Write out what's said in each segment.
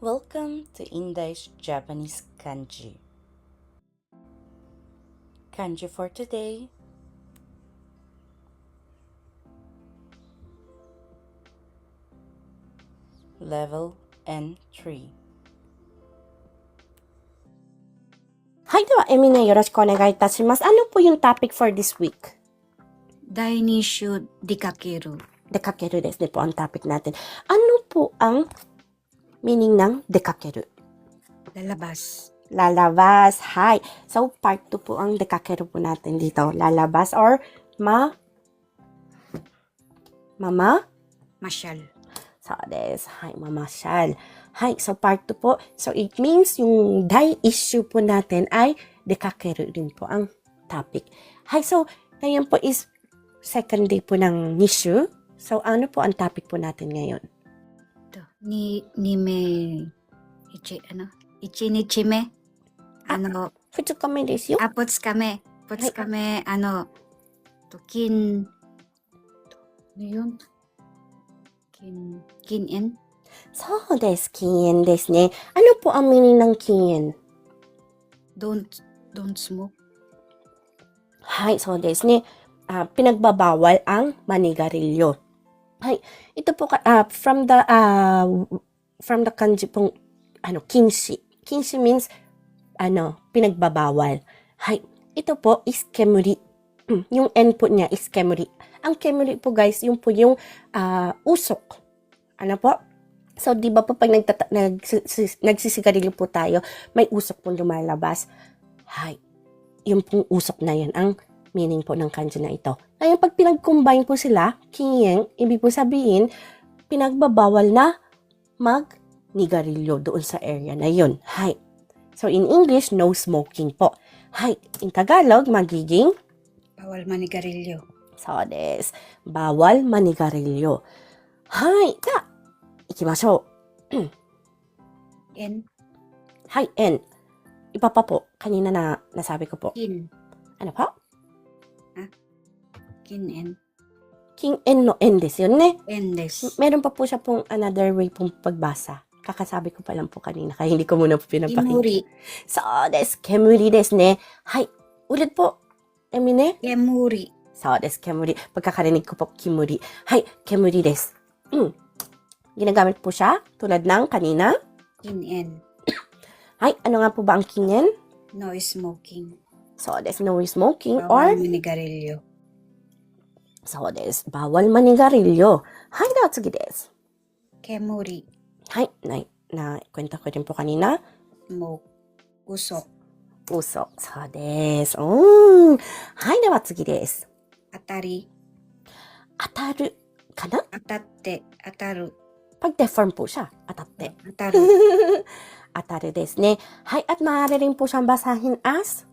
Welcome to Indish Japanese Kanji. Kanji for today. Level N3. はい、では、エミネよろしくお願いいたします。Ano po yung topic for this week? 第二週出かける。 Dekakeru des ne po ang topic natin. Ano po ang meaning ng dekakeru? Lalabas. Lalabas. Hi. So, part 2 po ang dekakeru po natin dito. Lalabas or ma mama Masyal. So, des. Hi, mamasyal. Hi, so part 2 po. So, it means yung die issue po natin ay dekakeru din po ang topic. Hi, so, ngayon po is second day po ng Nishu. So, ano po ang topic po natin ngayon? Ni, ni me, ichi, ano? Ichi ni chime. Ano, Futsu kami desu yo. apots kame. Pots Ay. kame, ano, to, kin, to, ano yun? Kin, kin in? So, des, kiyen des ne. Ano po ang meaning ng kiyen? Don't, don't smoke. Hi, so des ne. ah, pinagbabawal ang manigarilyo. Hi, ito po ah, from the ah, from the kanji pong ano, kinshi. Kinshi means ano, pinagbabawal. Hi, ito po is kemuri. yung N po niya is kemuri. Ang kemuri po guys, yung po yung ah, usok. Ano po? So, di ba po pag nagtata- nagsis- nagsisigarilyo po tayo, may usok pong lumalabas. Hi, yung pong usok na yun ang meaning po ng kanji na ito. Ngayon, pag pinag-combine po sila, kiyeng, ibig po sabihin, pinagbabawal na mag-nigarilyo doon sa area na yun. Hi. So, in English, no smoking po. Hi. In Tagalog, magiging Bawal manigarilyo. So des. Bawal manigarilyo. Hi. Da. Ikimashou. In, Hi. And. Iba pa po. Kanina na nasabi ko po. kin, Ano po? Kin in. King N no N des yun ne. Endes. Meron pa po siya pong another way pong pagbasa. Kakasabi ko pa lang po kanina. Kaya hindi ko muna po pinapakita. Kimuri. So des. Kemuri des ne. Hi. Ulit po. Emine. Kemuri. So des. Kemuri. Pagkakarinig ko po kimuri. Hi. Kemuri des. Mm. Ginagamit po siya tulad ng kanina. Kin in. Hi, ano nga po ba ang kinyen? No smoking. So des, no smoking or... Bawal manigarilyo. So des, bawal manigarilyo. Haydatsugi des. Kemuri. Hay, na, na, kwenta ko rin po kanina. Smoke. Usok. Usok. So des. Mm. Hay, dewa tsugi des. Atari. Ataru. Kana? Atatte. Ataru. Pag deform po siya, atatte. Ataru. ataru des ne. Hay, at maaari rin po siyang basahin as?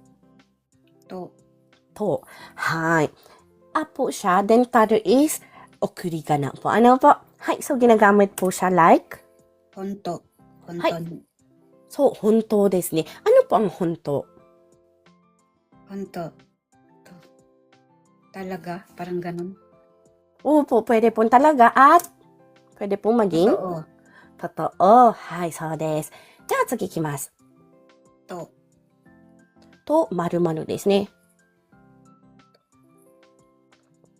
と、 to. Hi. A po siya. Then taru is okurigana po. Ano po? Hi, so ginagamit po siya like ほんと、本はい当に、そう、本当ですね。Ano po ang 本当ほんと、と、talaga, parang ganun. Opo, pwede pong talaga at pwede pong maging Oo, totoo. Hi, so des. じゃあ次行きます。と、 と、〇〇ですね。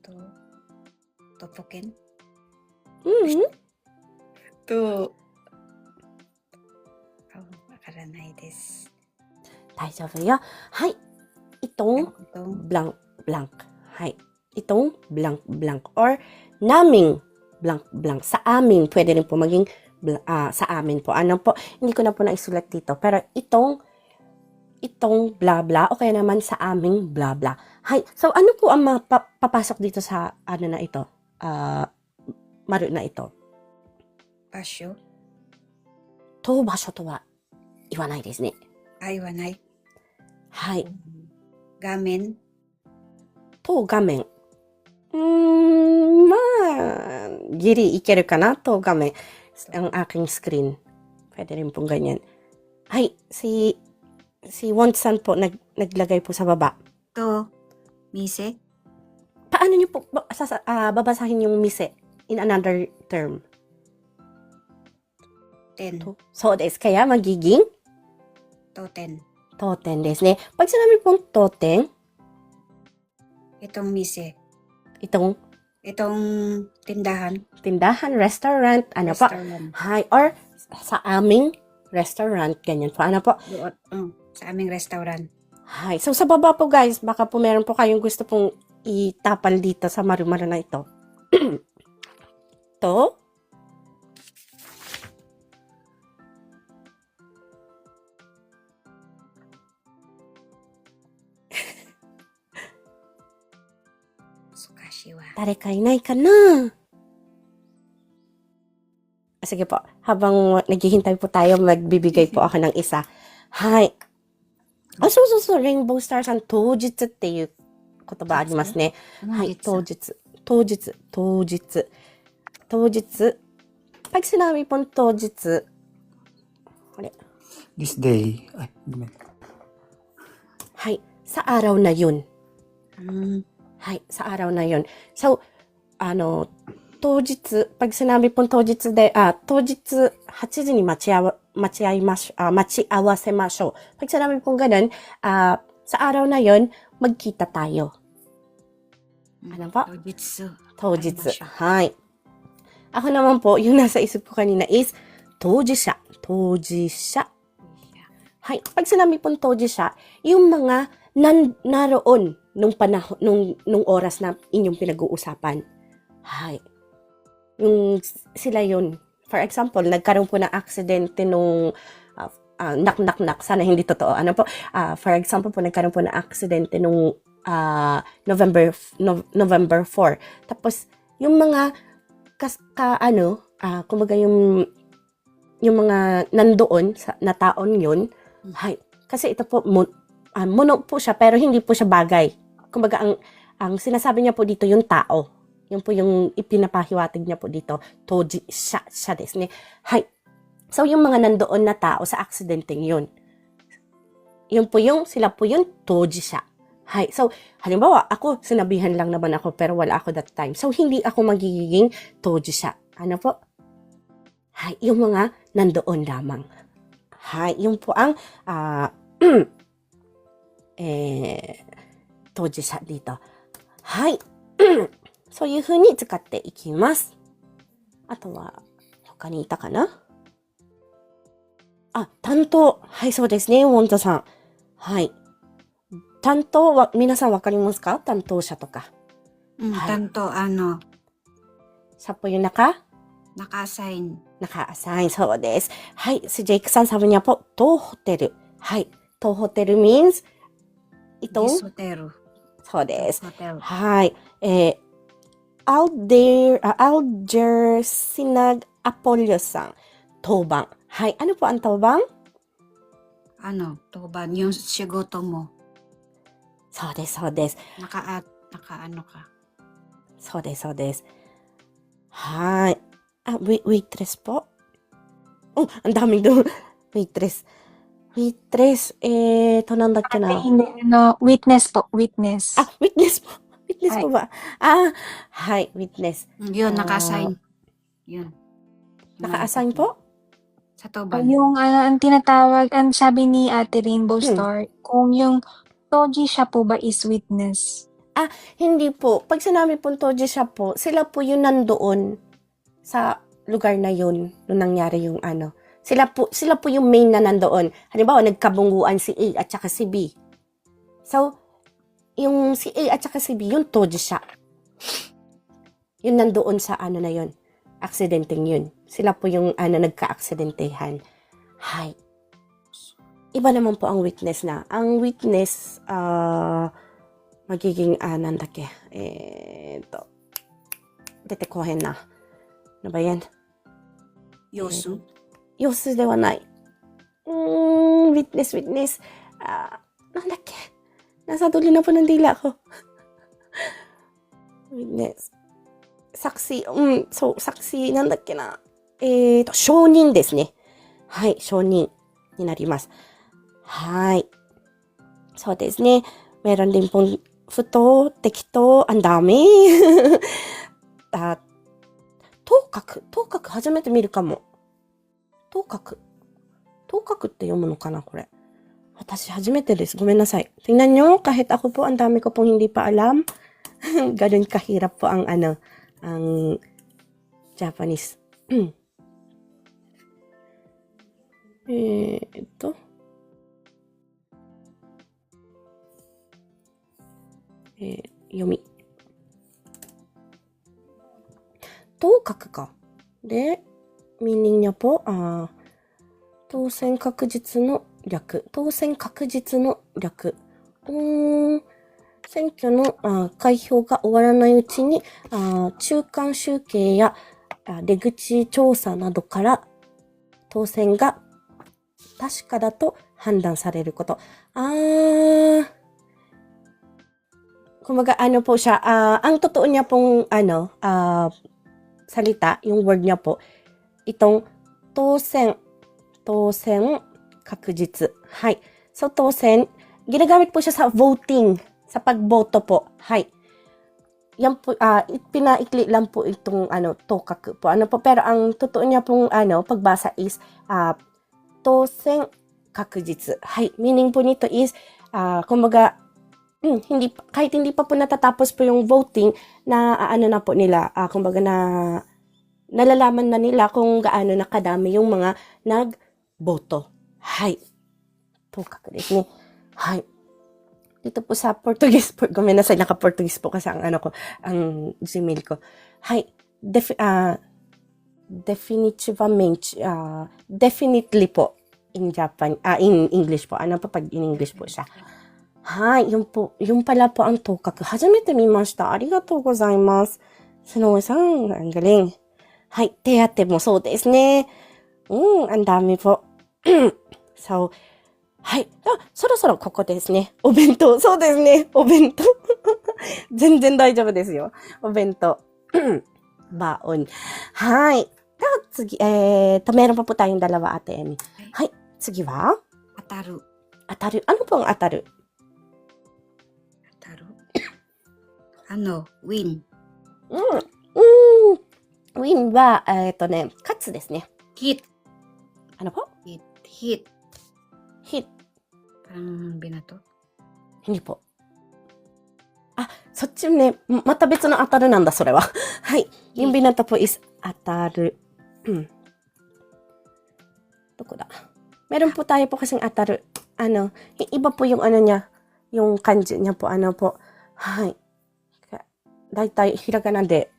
と、とぽけんうん。と、あわからないです。大丈夫よ。はい。itong と、 blank blank. Hi. Itong blank blank or naming blank blank. Sa amin, pwede rin po maging bl- ah, sa amin po. Ano po? Hindi ko na po naisulat dito. Pero itong itong bla bla o kaya naman sa aming bla bla. Hi. So ano po ang mapapasok dito sa ano na ito? Ah, maru na ito. 場所、と場所とは言わないですね。愛はない。はい。画面、と画面。うーん、まあ、ギリいけるかなと画面。Ang aking screen. Pwede rin pong ganyan. Ay, si, si Won-san po nag, naglagay po sa baba. と、店、Paano niyo po ba- sasa, ah, babasahin yung mise in another term? ten. To, so des. Kaya magiging Toten. toten desu ne. Pag sinabi pong toten, Itong mise. itong Itong tindahan. tindahan, restaurant, ano po, restaurant. hi, or sa aming restaurant, ganyan po. Ano po? Doon, oh, sa aming restaurant. Hi. So sa baba po guys, baka po meron po kayong gusto pong itapal dito sa marumaro na ito. ito. Sukashiwa. Tare ka inay ka na. Ah, sige po, habang naghihintay po tayo, magbibigay po ako ng isa. Hi, あ、そうそうそう、レインボースターさん、当日っていう言葉ありますね。はい、当日、当日、当日、当日、パキスナーミポン当日、これ。This day. はい、さあ洗うなよん。はい、さあ洗うなよん。そう、あの、当日、pag sinabi pong 当日で、あ、当日8時に待ち合わ、待ち合いましょあ、待ち合わせましょう。Pag sinabi pong ganun, ah, sa araw na yun, magkita tayo. Ano po? 当日。当日会いましょう。はい。ako naman po, yung nasa isip ko kanina is 当事者。当事者。はい。Pag sinabi pong 当事者, yung mga nan, naroon nung panahon, nung, nung oras na inyong pinag-uusapan. Hay. Yung sila yun. For example, nagkaroon po ng aksidente nung uh, uh, nak nak sana hindi totoo. Ano po? Ah, for example po nagkaroon po ng aksidente nung ah, November Nov- November 4. Tapos yung mga kas, ka, ano, ah, kumbaga yung yung mga nandoon sa na taon yun, hay, kasi ito po mo, ah, mono po siya pero hindi po siya bagay. Kumbaga ang ang sinasabi niya po dito yung tao. Yun po yung ipinapahiwatig niya po dito. Toji, siya, siya desu ne. Hay. So, yung mga nandoon na tao sa aksidenteng yun. Yun po yung, sila po yung toji siya. Hay. So, halimbawa, ako, sinabihan lang naman ako pero wala ako that time. So, hindi ako magiging toji siya. Ano po? Hay. Yung mga nandoon lamang. Hay. Yun po ang, ah, eh, toji siya dito. Hay. そういうふうに使っていきます。あとは、他にいたかな？あ、担当。はい、そうですね。ウォンザさん。はい。担当は、皆さんわかりますか？担当者とか。うん、担当、あの、札幌ユナ中アサイン。中アサイン、そうです。はい。スジェイクさん、サブニャポ、トーホテル。はい。トーホテル means、イトン？そうです。はい。Alder, ah, uh, Sinag Apolyosang. Tobang. Hay, ano po ang tobang? Ano, toban, yung sigoto mo. So des, so des. Naka, naka ano ka. So des, so des. Hay. Ah, wait, waitress po? Oh, ang daming doon. Waitress. Waitress, eh, ito nandang ka na. Ano, witness po, witness. Ah, witness po. Witness po ba? Ah, hi, witness. Yun, Ah. naka-assign. Yun. Naka-assign po? Sa O, tuban. yung ano, ang tinatawag, ang sabi ni Ate Rainbow Hmm. Star, kung yung Toji siya po ba is witness? Hindi po. Pag sinabi pong Toji siya po, sila po yung nandoon sa lugar na yun nung nangyari yung ano. Sila po, sila po yung main na nandoon. Halimbawa, nagkabungguan si A at saka si B. So, yung si A at saka si B, yung todo siya. Yun nandoon sa ano na yun, aksidenteng yun. Sila po yung ano, nagka-aksidentehan. Hi. Iba naman po ang witness na. Ang witness, uh, ah, magiging, uh, nandake, eto, detekohen na. Ano ba yan? Yosu? Eh, yosu dewa nai. Mm, witness, witness. Uh, ah, nandake, なさとり dulo ディ po ng dila ko. Witness. なんだっけな。えっと、承認ですね。はい、承認になります。はい。そうですね。メロンリンポン、不当、適当、アンダーミー。頭角。頭角初めて見るかも。頭角。頭角って読むのかな、これ。私、初めてです。ごめんなさい。Tingnan nyo, kahit ako po, ang dami ko pong hindi pa alam. Ganun kahirap po ang ano, ang Japanese. eh, ito. Eh, 読み。当角か。で、meaning niya po, ah, 当選確実の 略、当選確実の略。うん選挙の開票が終わらないうちに、中間集計や出口調査などから当選が確かだと判断されること。あー。こまが、あの、ポーシャー、あー、アントトーニャんン、あの、あー、サリタ、ヨンゴルニャポ、イトン、当選、当選、確実。はい。So, 当選、ginagamit po siya sa voting, sa pagboto po. Hay. Yan po, ah, pinaikli lang po itong, ano, tokak po. Ano po, pero ang totoo niya pong, ano, pagbasa is, ah, 当選、確実。はい。Meaning po nito is, ah, kumbaga, hmm, hindi, pa- kahit hindi pa po natatapos po yung voting, na, ah, ano na po nila, ah, kumbaga na, nalalaman na nila kung gaano nakadami yung mga nagboto. Hay. Tokak desu ne. Hay. Dito po sa Portuguese po, guminasay naka-Portuguese po kasi ang ano ko, ang Gmail ko. Hay. Def, ah, definitivamente, ah, definitely po in Japan, ah, in English po. Ano pa pag in English po siya? Hay, yun po, yun pala po ang tokaku. Hajimete mimashita. Arigatou gozaimasu. Sunoe-san, ang galing. Hay, teate moそうですね。うん、ang dami po. So, はい。あ、そろそろここですね。お弁当。そうですね。お弁当。全然大丈夫ですよ。お弁当。バオン。はい。では次、えーと、meron pa po tayong dalawa ate Emi. はい。次は？当たる。当たる。Ano pong 当たる当たる。あの、win。うん。うん。ウィンは、えっ、とね、勝つですね。hit. あの po? hit. Hit. Hit. あ、そっちね、また別の当たるなんだ、それは。はい。インビナタポイス当たる。どこだ？メロンポタイポカシン当たる。あの、イバポヨンアナニャ、ヨン漢字ニャポアナポ。はい。だいたいひらがなで、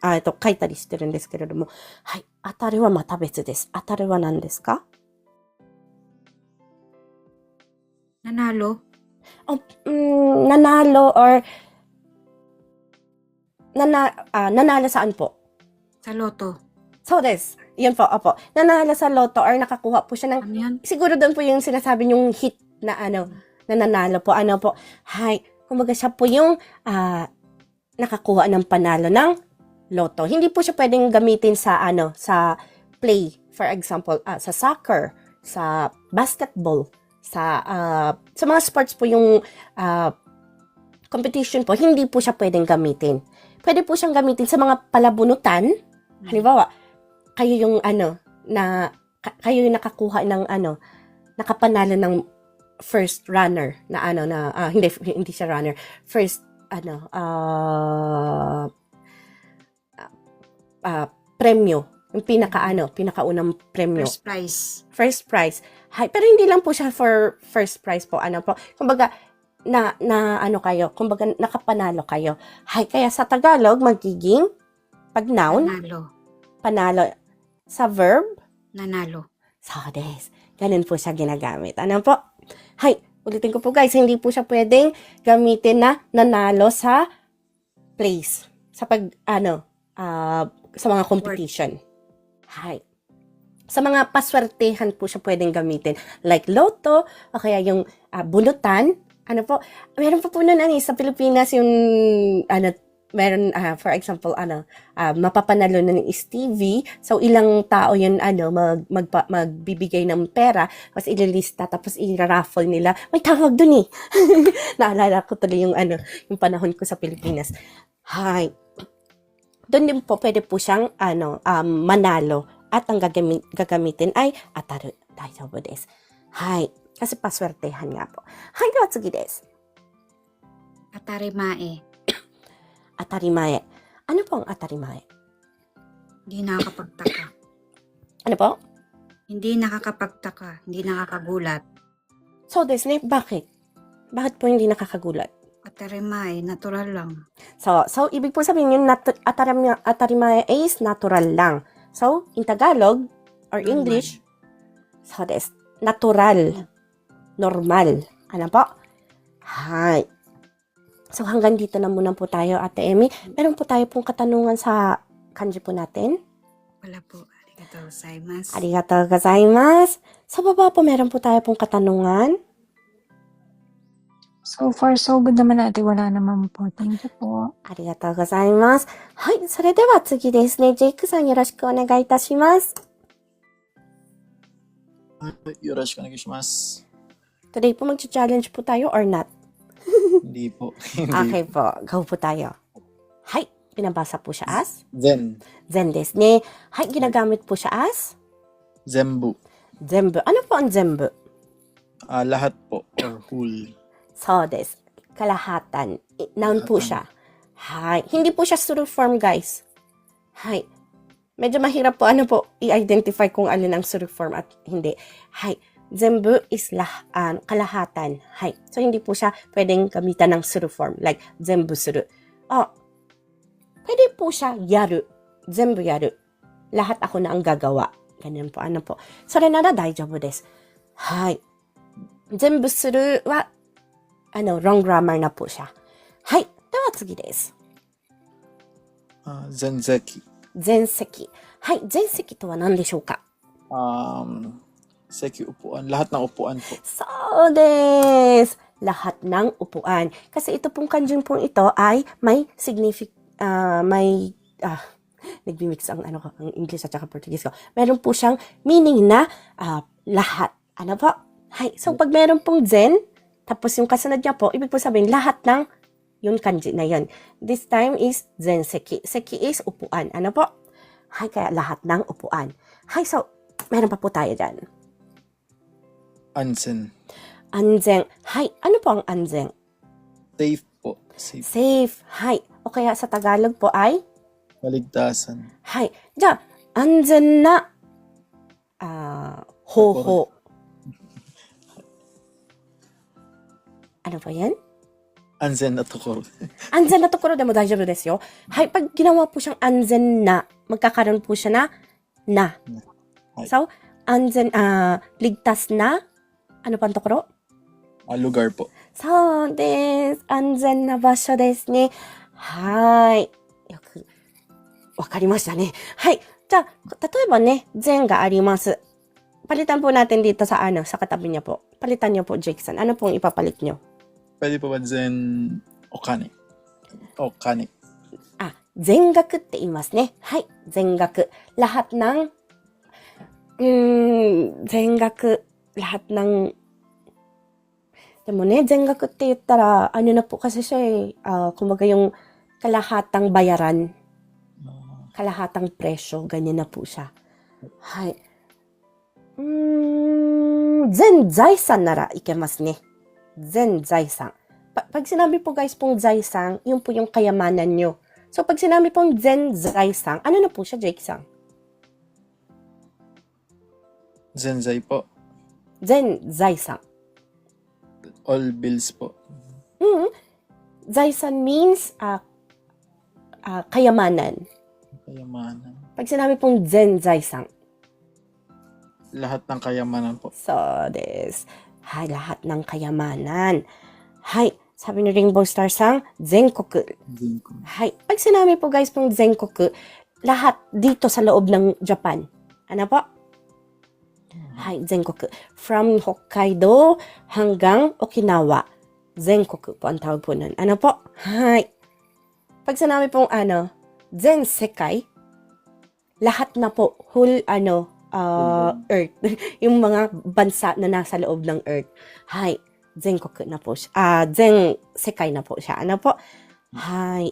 あ、えっと、書いたりしてるんですけれども。はい。当たるはまた別です。当たるは何ですか？Nanalo. mm, nanalo or nana, ah, nanalo saan po? Sa loto. So des. Yun po, opo. Nanalo sa loto or nakakuha po siya ng Ano yan? siguro doon po yung sinasabi yung hit na ano, na nanalo po. Ano po? Hi. Kumbaga siya po yung ah, nakakuha ng panalo ng loto. Hindi po siya pwedeng gamitin sa ano, sa play. For example, ah, sa soccer, sa basketball, sa ah, sa mga sports po yung ah, competition po, hindi po siya pwedeng gamitin. Pwede po siyang gamitin sa mga palabunutan. Halimbawa, kayo yung ano, na ka- kayo yung nakakuha ng ano, nakapanalo ng first runner na ano na ah, hindi hindi siya runner first ano ah ah, premyo yung pinaka ano pinakaunang premyo First prize. first prize Hi, pero hindi lang po siya for first prize po ano po kumbaga na na ano kayo kumbaga nakapanalo kayo Hi, kaya sa Tagalog magiging pag noun Nanalo. panalo sa verb Nanalo. So, des. Ganun po siya ginagamit. Ano po? Hay, ulitin ko po guys, hindi po siya pwedeng gamitin na nanalo sa place. Sa pag, ano, ah, sa mga competition. Hay. Sa mga paswertehan po siya pwedeng gamitin. Like loto, o kaya yung ah, bunutan. Ano po, meron pa po nun, ano, eh, sa Pilipinas yung, ano, meron, ah, for example, ano, ah, mapapanalo na ni Stevie. So, ilang tao yun, ano, mag, magpa, magbibigay ng pera, tapos ililista, tapos i-raffle nila. May tawag dun eh. Naalala ko tuloy yung, ano, yung panahon ko sa Pilipinas. Hi. Doon din po, pwede po siyang, ano, um, manalo. At ang gagami- gagamitin ay ataru. Daijoubu desu. Hay. Kasi paswertehan nga po. Hay, de wa tsugi desu. Atarimae. Atarimae. Ano po ang atarimae? Hindi nakakapagtaka. Ano po? Hindi nakakapagtaka. Hindi nakakagulat. So, desu ne, bakit? Bakit po hindi nakakagulat? Atarimae. Natural lang. So, so ibig po sabihin yung nat- atarima, atarimae is natural lang. So, in Tagalog or Normal. English, so des, natural, normal. Ano po? Hi. So, hanggang dito na muna po tayo, Ate Emmy. Meron po tayo pong katanungan sa kanji po natin. Wala po. Arigatou gozaimasu. Arigatou gozaimasu. Sa baba po, meron po tayo pong katanungan. So far, so good naman ate. Wala naman po. Thank you po. ありがとうございます。はい、それでは次ですね。ジェイクさんよろしくお願いいたします。はいよろしくお願いします。 Today po mag-challenge po tayo or not? Hindi po. Hindi. Okay po, go po tayo. Hay, pinabasa po siya as? Zen. Zen desu ne. Hay, ginagamit po siya as? Zenbu. Zenbu. Ano po ang zenbu? Ah, lahat po. Or whole. So this, kalahatan. Noun po siya. Hi. Hindi po siya surul form, guys. Hi. Medyo mahirap po ano po i-identify kung alin ang surul form at hindi. Hi. Zembu is lah, um, kalahatan. Hi. So, hindi po siya pwedeng gamitan ng suru form. Like, zembu suru. Oh, pwede po siya yaru. Zembu yaru. Lahat ako na ang gagawa. Ganyan po, ano po. So, rin na daijabu desu. Hi. Zembu suru wa はい。全部するは、あの、wrong grammar なpo siya. はい。では次です。 Ah, zenzeki. 全席。はい。全席とは何でしょうか Um, seki upuan. Lahat ng upuan po. So des. Lahat ng upuan. Kasi ito pong kanjing pong ito ay may signific, ah, may, ah, nagmimix ang ano ko, ang English at saka Portuguese ko. Meron po siyang meaning na ah, lahat. Ano po? Hay. So pag meron pong zen, tapos yung kasunod niya po, ibig po sabihin lahat ng yung kanji na yon. This time is zenseki. Seki is upuan. Ano po? Hay, kaya lahat ng upuan. Hay, so, meron pa po tayo dyan. Anzen. Anzen. Hay, ano po ang anzen? Safe po. Safe. Safe. Hay. O kaya sa Tagalog po ay? Maligtasan. Hay. Ja, anzen na ah, uh, hoho. ano po yan? Ansen na tokoro. 安全なところでも大丈夫ですよ。はい。Pag ginawa po siyang 安全な、magkakaroon po siya na, na. Hay. So, 安全、ah, ligtas na, ano pa ang tokoro? Ah, lugar po. そうです。安全な場所ですね。はい。よく、わかりましたね。はい。じゃあ、例えばね、善があります。Palitan po natin dito sa ano, sa katabi niya po. Palitan niyo po, Jake san. Ano pong ipapalit niyo? Pwede po ba zen okane? Okane. あ、全額って言いますね。はい。全額。lahat ng, うーん、全額。lahat ng, でもね、全額って言ったら、ano na po kasi siya eh, ah, kumbaga yung kalahatang bayaran, Ah, kalahatang presyo, ganyan na po siya. Hay. Mm, zen zaisan nara ikemasu ne. Zen zaisan. Pa- pag sinabi po guys pong zaisan, yun po yung kayamanan nyo. So, pag sinabi pong zen zaisan, ano na po siya, Jake-san? zenzai po. Zen zaisan. All bills po. Mm. Zaisan means ah ah, kayamanan. Kayamanan. Pag sinabi pong zen zaisan, Lahat ng kayamanan po. So, des. Hay, lahat ng kayamanan. Hay, sabi ni Rainbow Star Sang, Zenkoku. Zenko. Hay, pag sinabi po guys pong Zenkoku, lahat dito sa loob ng Japan. Ano po? Hay, Zenkoku. From Hokkaido hanggang Okinawa. Zenkoku po ang tawag po nun. Ano po? Hay. Pag sinabi pong ano, Zen Sekai, lahat na po, whole ano, uh, mm-hmm. Earth, yung mga bansa na nasa loob ng Earth. Hi, Zenkoku na po siya. Ah, uh, Zen Sekai na po siya. Ano po? Hi.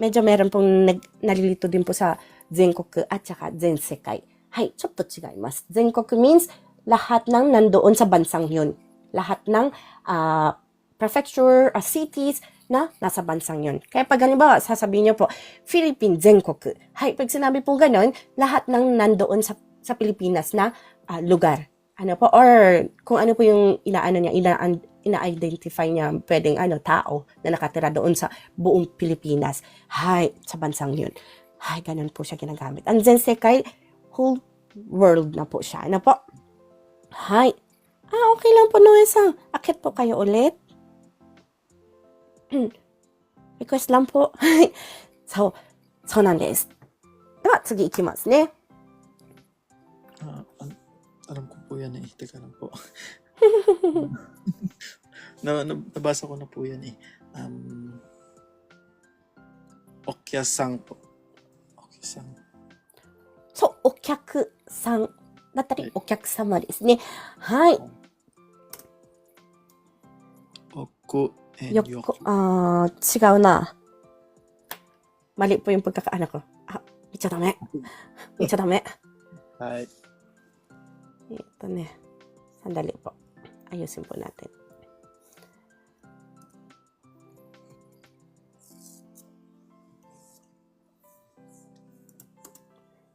Medyo meron pong nag, nalilito din po sa Zenkoku at saka Zen Sekai. Hi, chotto mas. Zenkoku means lahat ng nandoon sa bansang yun. Lahat ng uh, prefecture, uh, cities, na nasa bansang yon. Kaya pag halimbawa, sasabihin niyo po, Philippine Zenkoku. Hay, pag sinabi po ganon, lahat ng nandoon sa sa Pilipinas na ah, lugar. Ano po, or kung ano po yung inaano niya, ina, ina-identify niya pwedeng ano, tao na nakatira doon sa buong Pilipinas. Hay, sa bansang yun. Hay, ganun po siya ginagamit. And then, sekai, whole world na po siya. Ano po? Hay. Ah, okay lang po, Noe-san. Akit po kayo ulit. Request lang po. そう、そうなんです。では、次行きますね。 Ah, an- alam ko po yan eh. Teka lang po. na, na, nabasa ko na po yan eh. Um, Okyasang po. Okyasang. そう、お客さんだったりはい、お客様ですね。はい。 Oku and よ Yoku. こ、あー、違うな。mali po yung pagkakaano ko. Ah,言っちゃダメ。言っちゃダメ。 Hi. Ito na. Sandali po. Ayusin po natin.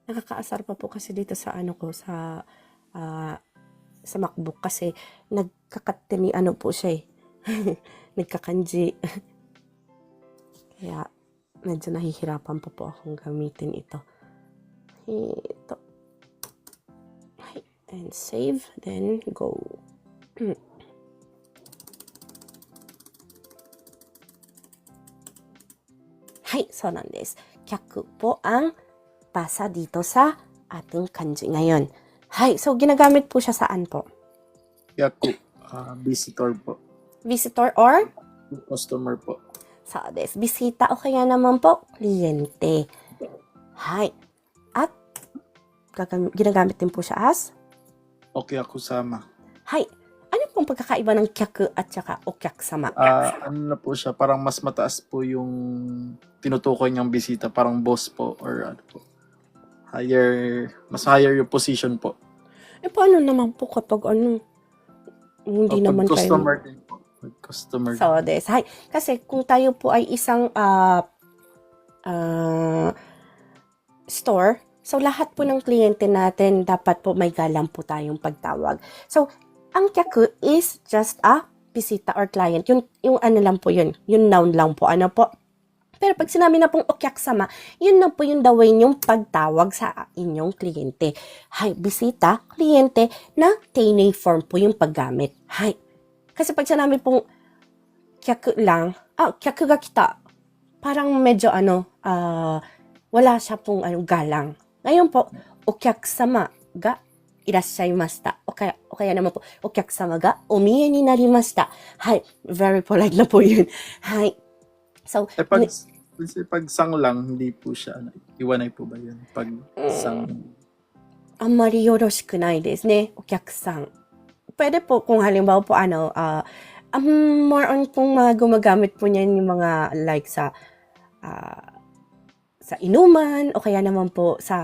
Nakakaasar pa po kasi dito sa ano ko, sa uh, sa MacBook kasi nagkakatini ano po siya eh. Nagkakanji. Kaya medyo nahihirapan pa po akong gamitin ito. Ito. And save, then go. Hay, so nan desu. Kyaku po ang basa dito sa ating kanji ngayon. Hay, so ginagamit po siya saan po? Yaku. ah, visitor po. Visitor or? Customer po. So desu. Bisita o kaya naman po, kliyente. Hay. At ginagamit din po siya as Okyakusama. Hay. Ano pong pagkakaiba ng kyaku at saka okyakusama? Ah, ano na po siya, parang mas mataas po yung tinutukoy niyang bisita, parang boss po or ano po. Higher, mas higher yung position po. Eh, paano naman po kapag ano, hindi O, naman pag customer kayo... din po. Pag customer din. So, des. Hay. Kasi kung tayo po ay isang ah ah, store, so lahat po ng kliyente natin, dapat po may galang po tayong pagtawag. So, ang kyaku is just a bisita or client. Yung, yung ano lang po yun. Yung noun lang po. Ano po? Pero pag sinabi na pong okyaksama, yun na po yung the way yung pagtawag sa inyong kliyente. Hay, bisita, kliyente, na teine form po yung paggamit. Hay. Kasi pag sinabi pong kyaku lang, ah, kyaku ga kita, parang medyo ano, ah, wala siya pong ano, galang. Ngayon po, okyaksama ga いらっしゃいました。おかや、おかやnaman po, お客様がお見えになりました。はい。very polite na po yun. Hi. So, Eh pag, ni- kasi pag sang lang, hindi po siya, ano, iwanay po ba yun? Pag sang, あんまりよろしくないですね、お客さん。Pwede po kung halimbawa po ano, ah, um, more on kung mga gumagamit po niyan yung mga like sa ah, sa inuman o kaya naman po sa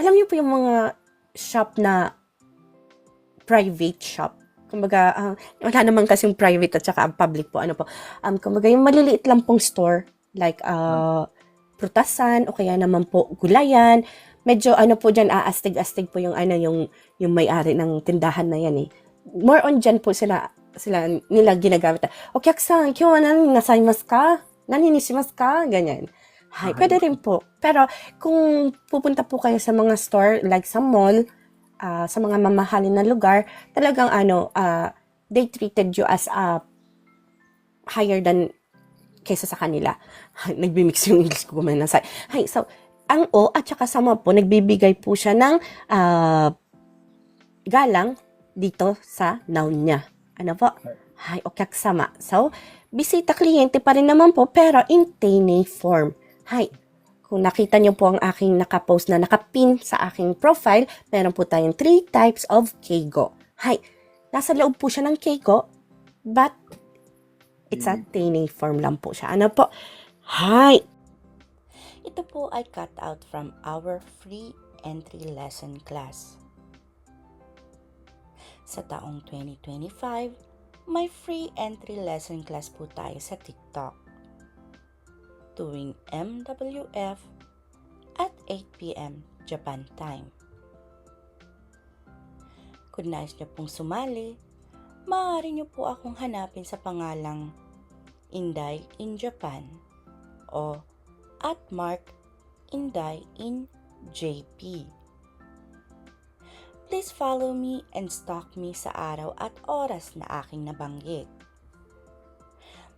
alam niyo po yung mga shop na private shop. Kumbaga, ah, wala naman kasing private at saka public po. Ano po? Um, kumbaga, yung maliliit lang pong store, like ah, prutasan o kaya naman po gulayan, medyo ano po dyan, aastig-astig po yung ano, yung, yung may-ari ng tindahan na yan eh. More on dyan po sila, sila nila ginagamit. Okyaksan, kyo wa nani nasaimasu ka? Nani ni shimasu ka? Ganyan. Ah, pwede rin po. Pero kung pupunta po kayo sa mga store, like sa mall, ah, sa mga mamahalin na lugar, talagang ano, ah, they treated you as a higher than kaysa sa kanila. Nagbimix yung English ko kumain sa. Hay, so, ang O at saka sama po, nagbibigay po siya ng ah, galang dito sa noun niya. Ano po? Hay, okyaksama. So, bisita kliyente pa rin naman po, pero in teine form. Hay, kung nakita niyo po ang aking nakapost na nakapin sa aking profile, meron po tayong three types of keigo. Hay, nasa loob po siya ng keigo, but it's a teine form lang po siya. Ano po? Hay, Ito po ay cut out from our free entry lesson class. Sa taong 2025, may free entry lesson class po tayo sa TikTok. Tuwing MWF at 8pm Japan time. Kung nais niyo pong sumali, maaari niyo po akong hanapin sa pangalang Inday in Japan o at Mark Inday in JP. Please follow me and stalk me sa araw at oras na aking nabanggit.